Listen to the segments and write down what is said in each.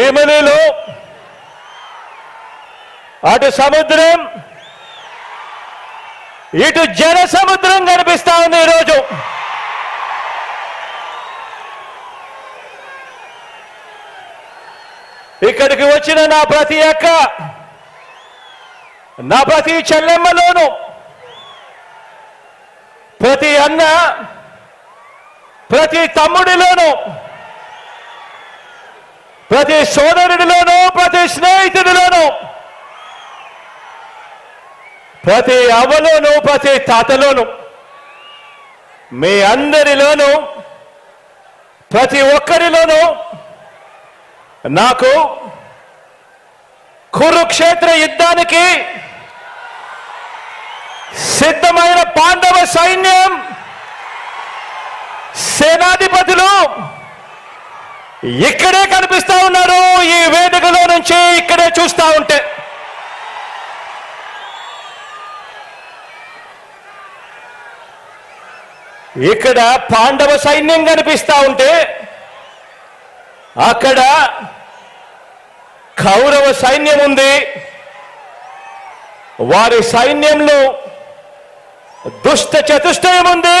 భీమిలిలో. అటు సముద్రం ఇటు జన సముద్రం కనిపిస్తా ఉంది ఈరోజు. ఇక్కడికి వచ్చిన నా ప్రతి అక్క నా ప్రతి చెల్లెమ్మలోను ప్రతి అన్న ప్రతి తమ్ముడిలోను ప్రతి సోదరుడిలోను ప్రతి స్నేహితుడిలోను ప్రతి అవ్వలోను ప్రతి తాతలోను మీ అందరిలోనూ ప్రతి ఒక్కరిలోనూ నాకు కురుక్షేత్ర యుద్ధానికి సిద్ధమైన పాండవ సైన్యం సేనాధిపతులు ఇక్కడే కనిపిస్తా ఉన్నారు ఈ వేదికలో నుంచి ఇక్కడే చూస్తా ఉంటే. ఇక్కడ పాండవ సైన్యం కనిపిస్తా ఉంటే అక్కడ కౌరవ సైన్యం ఉంది. వారి సైన్యంలో దుష్ట చతుష్టయం ఉంది.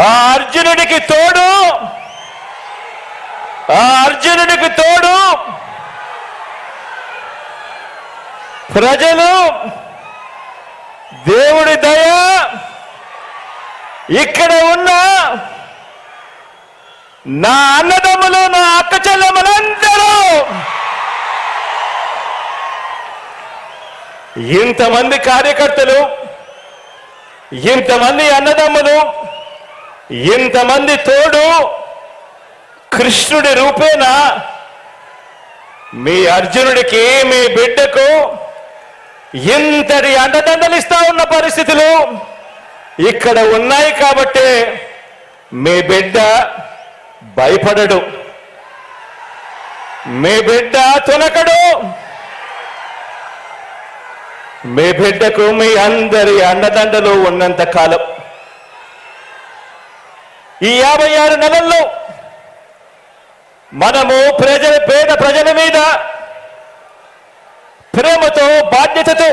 ఆ అర్జునుడికి తోడు. ఆ అర్జునుడికి తోడు. ప్రజలు దేవుడి దయ ఇక్కడ ఉన్న నా అన్నదమ్ములు నా అక్క చెల్లెమ్మలందరూ. ఇంతమంది కార్యకర్తలు ఇంతమంది అన్నదమ్ములు ఇంతమంది తోడు కృష్ణుడి రూపేనా మీ అర్జునుడికి మీ బిడ్డకు ఇంతటి అండదండలిస్తా ఉన్న పరిస్థితులు ఇక్కడ ఉన్నాయి కాబట్టి మీ బిడ్డ భయపడడు. మీ బిడ్డ తొలకడు. మీ బిడ్డకు మీ అందరి అండదండలు ఉన్నంత కాలం. ఈ యాభై ఆరు నెలల్లో మనము ప్రజల పేద ప్రజల మీద ప్రేమతో బాధ్యతతో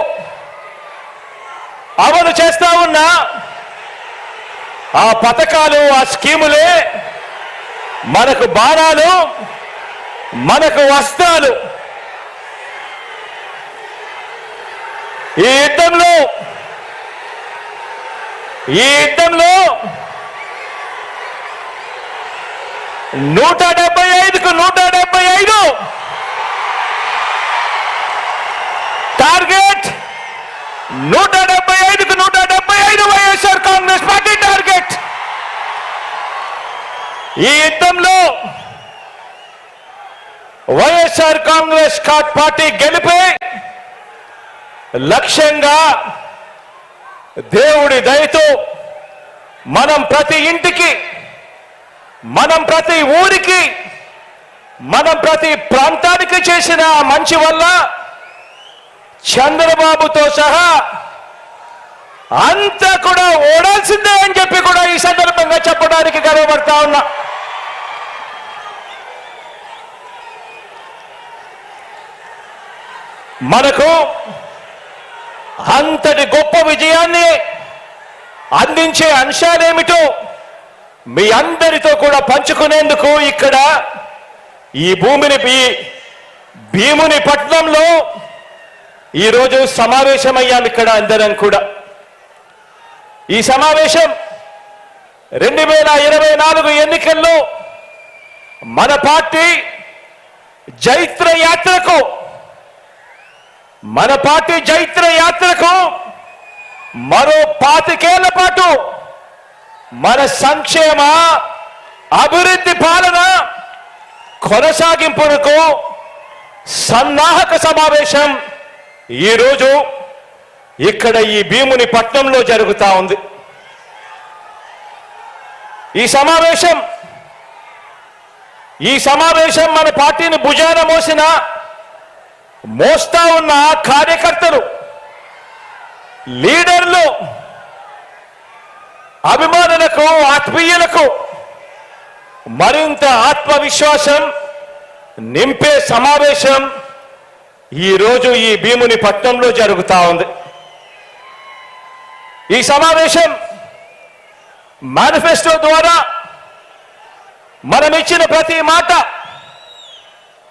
అమలు చేస్తా ఉన్న ఆ పథకాలు ఆ స్కీములే మనకు బాణాలు మనకు వస్త్రాలు. ఈ యుద్ధంలో ఈ యుద్ధంలో నూట డెబ్బై ఐదుకు నూట డెబ్బై ఐదు. టార్గెట్ నూట డెబ్బై ఐదుకు నూట డెబ్బై ఐదు వైఎస్ఆర్ కాంగ్రెస్ పార్టీ టార్గెట్. ఈ యుద్ధంలో వైఎస్ఆర్ కాంగ్రెస్ పార్టీ గెలిపే లక్ష్యంగా దేవుడి దయతో మనం ప్రతి ఇంటికి మనం ప్రతి ఊరికి మనం ప్రతి ప్రాంతానికి చేసిన మంచి వల్ల చంద్రబాబుతో సహా అంతా కూడా ఓడాల్సిందే అని చెప్పి కూడా ఈ సందర్భంగా చెప్పడానికి గర్వపడతా ఉన్నా. మనకు అంతటి గొప్ప విజయాన్ని అందించే అంశాలేమిటో మీ అందరితో కూడా పంచుకునేందుకు ఇక్కడ ఈ భూమిని భీముని పట్నంలో ఈరోజు సమావేశమయ్యాం ఇక్కడ అందరం కూడా. ఈ సమావేశం రెండు వేల ఇరవై నాలుగు ఎన్నికల్లో మన పార్టీ జైత్ర యాత్రకు మన పార్టీ జైత్ర యాత్రకు మరో పాతికేళ్ళ పాటు మన సంక్షేమ అభివృద్ధి పాలన కొనసాగింపునకు సన్నాహక సమావేశం ఈరోజు ఇక్కడ ఈ భీముని పట్నంలో జరుగుతా ఉంది. ఈ సమావేశం ఈ సమావేశం మన పార్టీని భుజాన మోసిన మోస్తా ఉన్న కార్యకర్తలు లీడర్లు అభిమానులకు ఆత్మీయులకు మరింత ఆత్మవిశ్వాసం నింపే సమావేశం ఈరోజు ఈ భీముని పట్నంలో జరుగుతా ఉంది. ఈ సమావేశం మేనిఫెస్టో ద్వారా మనం ఇచ్చిన ప్రతి మాట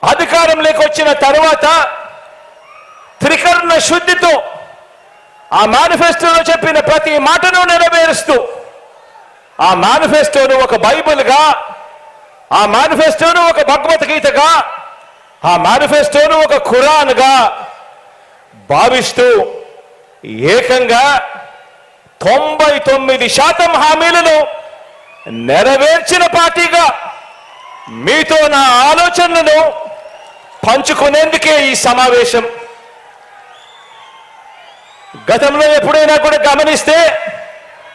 అధికారంలోకి వచ్చిన తర్వాత త్రికరణ శుద్ధితో ఆ మేనిఫెస్టోలో చెప్పిన ప్రతి మాటను నెరవేరుస్తూ ఆ మేనిఫెస్టోను ఒక బైబిల్గా ఆ మేనిఫెస్టోను ఒక భగవద్గీతగా ఆ మేనిఫెస్టోను ఒక ఖురాన్గా భావిస్తూ ఏకంగా తొంభై తొమ్మిది శాతం హామీలను నెరవేర్చిన పార్టీగా మీతో నా ఆలోచనలను పంచుకునేందుకే ఈ సమావేశం. గతంలో ఎప్పుడైనా కూడా గమనిస్తే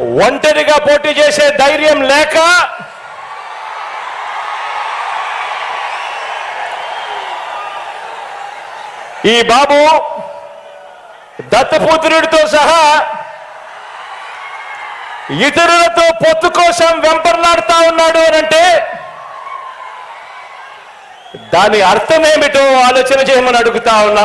ఒంటరిగా పోటీ చేసే ధైర్యం లేక ఈ బాబు దత్తపుత్రుడితో సహా ఇతరులతో పొత్తు కోసం వెంపర్లాడుతా ఉన్నాడు అని అంటే దాని అర్థం ఏమిటో ఆలోచన చేయమని అడుగుతా ఉన్నా.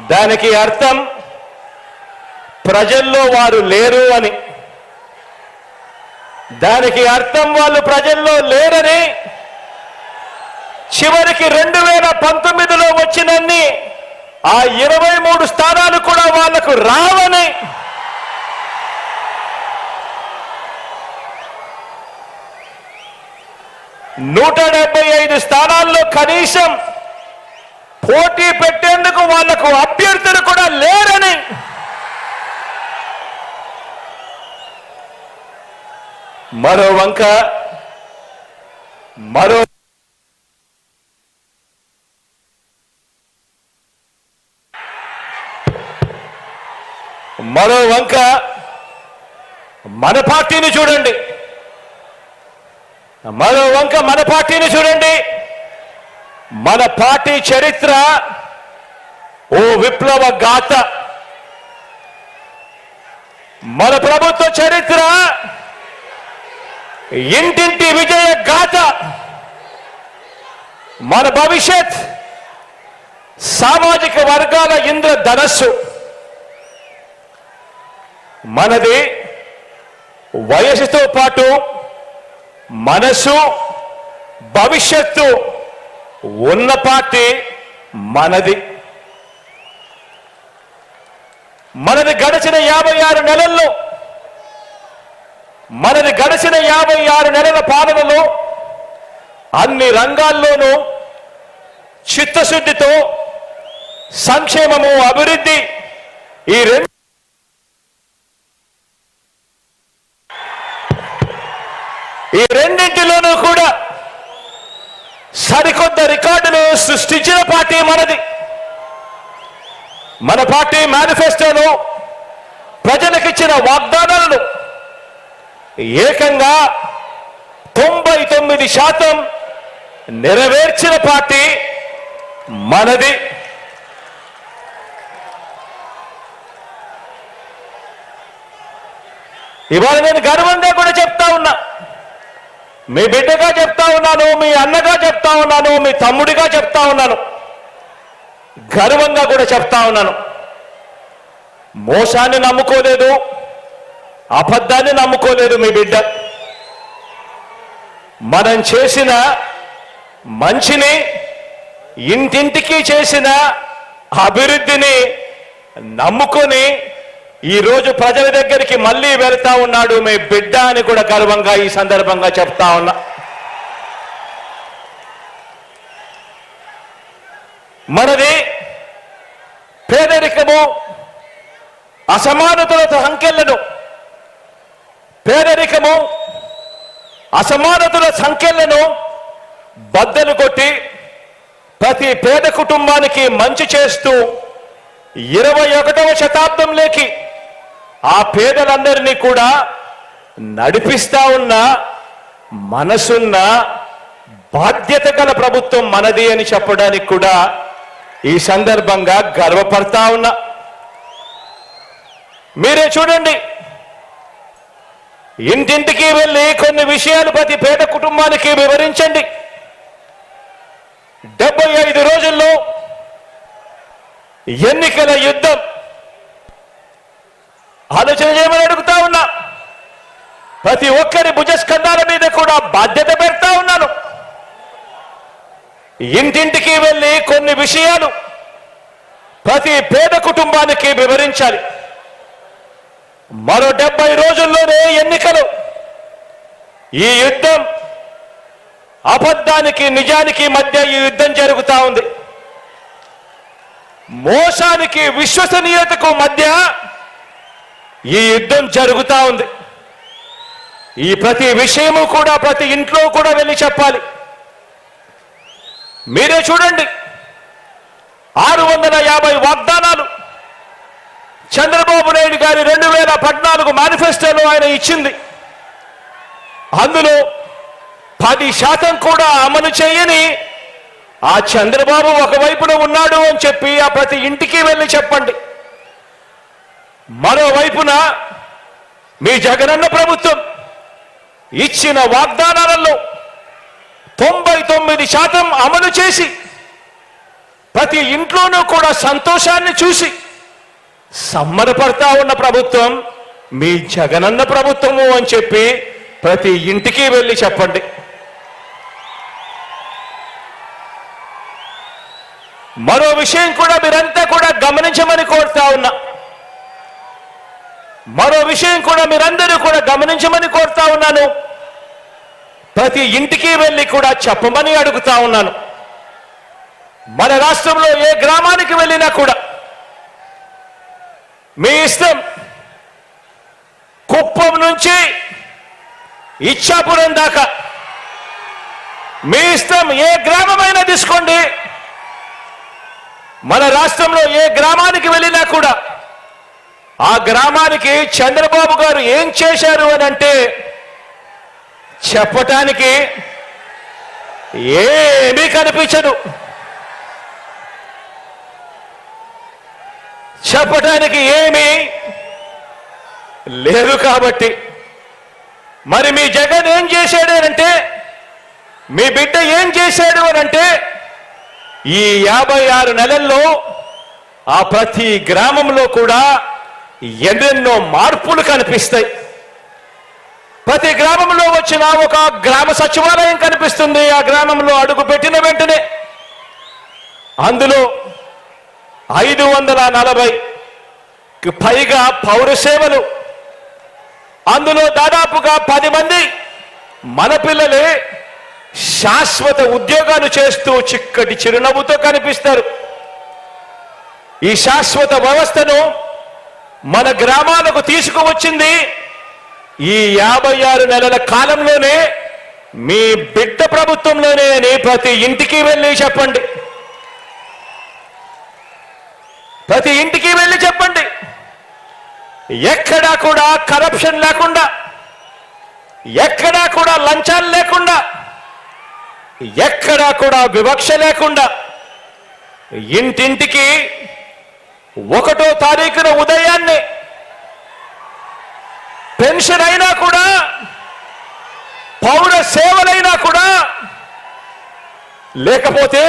దానికి అర్థం ప్రజల్లో వారు లేరు అని. దానికి అర్థం వాళ్ళు ప్రజల్లో లేరని. చివరికి రెండు వేల పంతొమ్మిదిలో వచ్చినన్ని ఆ ఇరవై మూడు స్థానాలు కూడా వాళ్ళకు రావని. నూట డెబ్బై ఐదు స్థానాల్లో కనీసం పోటీ పెట్టేందుకు వాళ్ళకు అభ్యర్థులు కూడా లేరని. మరో వంక మరో మరో వంక మన పార్టీని చూడండి. మరో వంక మన పార్టీని చూడండి. మన పార్టీ చరిత్ర ఓ విప్లవ గాథ. మన ప్రభుత్వ చరిత్ర ఇంటింటి విజయ గాథ. మన భవిష్యత్ సామాజిక వర్గాల ఇంద్ర ధనస్సు. మనది వయసుతో పాటు మనసు భవిష్యత్తు. ఉన్న పార్టీ మనది. మనది గడిచిన యాభై ఆరు నెలల్లో మనది గడిచిన యాభై ఆరు నెలల పాలనలో అన్ని రంగాల్లోనూ చిత్తశుద్ధితో సంక్షేమము అభివృద్ధి ఈ రెండు ఈ రెండింటిలోనూ కూడా సరికొత్త రికార్డులు సృష్టించిన పార్టీ మనది. మన పార్టీ మేనిఫెస్టోలో ప్రజలకిచ్చిన వాగ్దానాలను ఏకంగా తొంభై తొమ్మిది శాతం నెరవేర్చిన పార్టీ మనది. ఇవాళ నేను గర్వంగా కూడా చెప్తా ఉన్నా మీ బిడ్డగా చెప్తా ఉన్నాను మీ అన్నగా చెప్తా ఉన్నాను మీ తమ్ముడిగా చెప్తా ఉన్నాను. గర్వంగా కూడా చెప్తా ఉన్నాను. మోసాన్ని నమ్ముకోలేదు అబద్ధాన్ని నమ్ముకోలేదు మీ బిడ్డ. మనం చేసిన మంచిని ఇంటింటికి చేసిన అభివృద్ధిని నమ్ముకొని ఈ రోజు ప్రజల దగ్గరికి మళ్ళీ వెళ్తా ఉన్నాడు మీ బిడ్డ అని కూడా గర్వంగా ఈ సందర్భంగా చెప్తా ఉన్నా. మనది పేదరికము అసమానతల సంఖ్యలను పేదరికము అసమానతల సంఖ్యలను బద్దలు కొట్టి ప్రతి పేద కుటుంబానికి మంచి చేస్తూ ఇరవై ఒకటవ శతాబ్దంలోకి ఆ పేదలందరినీ కూడా నడిపిస్తా ఉన్న మనసున్న బాధ్యత గల ప్రభుత్వం మనది అని చెప్పడానికి కూడా ఈ సందర్భంగా గర్వపడతా ఉన్నా. మీరే చూడండి. ఇంటింటికి వెళ్ళి కొన్ని విషయాలు ప్రతి పేద కుటుంబానికి వివరించండి. డెబ్బై ఐదు రోజుల్లో ఎన్నికల యుద్ధం ఆలోచన చేయమని అడుగుతా ఉన్నా. ప్రతి ఒక్కరి భుజస్కంధాల మీద కూడా బాధ్యత పెడతా ఉన్నాను. ఇంటింటికి వెళ్ళి కొన్ని విషయాలు ప్రతి పేద కుటుంబానికి వివరించాలి. మరో డెబ్బై రోజుల్లోనే ఎన్నికలు. ఈ యుద్ధం అబద్ధానికి నిజానికి మధ్య ఈ యుద్ధం జరుగుతా ఉంది. మోసానికి విశ్వసనీయతకు మధ్య ఈ యుద్ధం జరుగుతూ ఉంది. ఈ ప్రతి విషయము కూడా ప్రతి ఇంట్లో కూడా వెళ్ళి చెప్పాలి. మీరే చూడండి. ఆరు వందల యాభై వాగ్దానాలు చంద్రబాబు నాయుడు గారి రెండు వేల పద్నాలుగు మేనిఫెస్టోలో ఆయన ఇచ్చింది. అందులో పది శాతం కూడా అమలు చేయని ఆ చంద్రబాబు ఒకవైపున ఉన్నాడు అని చెప్పి ఆ ప్రతి ఇంటికి వెళ్ళి చెప్పండి. మరోవైపున మీ జగనన్న ప్రభుత్వం ఇచ్చిన వాగ్దానాలలో తొంభై తొమ్మిది శాతం అమలు చేసి ప్రతి ఇంట్లోనూ కూడా సంతోషాన్ని చూసి సమ్మరపడతా ఉన్న ప్రభుత్వం మీ జగనన్న ప్రభుత్వము అని చెప్పి ప్రతి ఇంటికి వెళ్ళి చెప్పండి. మరో విషయం కూడా మీరంతా కూడా గమనించమని కోరుతా ఉన్నా. మరో విషయం కూడా మీరందరూ కూడా గమనించమని కోరుతా ఉన్నాను. ప్రతి ఇంటికి వెళ్ళి కూడా చెప్పమని అడుగుతా ఉన్నాను. మన రాష్ట్రంలో ఏ గ్రామానికి వెళ్ళినా కూడా మీ ఇష్టం కుప్పం నుంచి ఇచ్చాపురం దాకా మీ ఇష్టం ఏ గ్రామమైనా తీసుకోండి. మన రాష్ట్రంలో ఏ గ్రామానికి వెళ్ళినా కూడా ఆ గ్రామానికి చంద్రబాబు గారు ఏం చేశారు అని అంటే చెప్పటానికి ఏమీ కనిపించదు. చెప్పటానికి ఏమీ లేదు కాబట్టి. మరి మీ జగన్ ఏం చేశాడు అంటే మీ బిడ్డ ఏం చేశాడు అని అంటే ఈ యాభై ఆరు నెలల్లో ఆ ప్రతి గ్రామంలో కూడా ఎన్నెన్నో మార్పులు కనిపిస్తాయి. ప్రతి గ్రామంలో వచ్చిన ఒక గ్రామ సచివాలయం కనిపిస్తుంది. ఆ గ్రామంలో అడుగు పెట్టిన వెంటనే అందులో ఐదు వందల నలభై పైగా పౌర సేవలు. అందులో దాదాపుగా పది మంది మన పిల్లలే శాశ్వత ఉద్యోగాలు చేస్తూ చిక్కటి చిరునవ్వుతో కనిపిస్తారు. ఈ శాశ్వత వ్యవస్థను మన గ్రామాలకు తీసుకువచ్చింది ఈ యాభై ఆరు నెలల కాలంలోనే మీ బిడ్డ ప్రభుత్వంలోనే అని ప్రతి ఇంటికి వెళ్ళి చెప్పండి. ప్రతి ఇంటికి వెళ్ళి చెప్పండి. ఎక్కడా కూడా కరప్షన్ లేకుండా ఎక్కడా కూడా లంచాలు లేకుండా ఎక్కడా కూడా వివక్ష లేకుండా ఇంటింటికి ఒకటో తారీఖున ఉదయాన్నే పెన్షన్ అయినా కూడా పౌర సేవలైనా కూడా లేకపోతే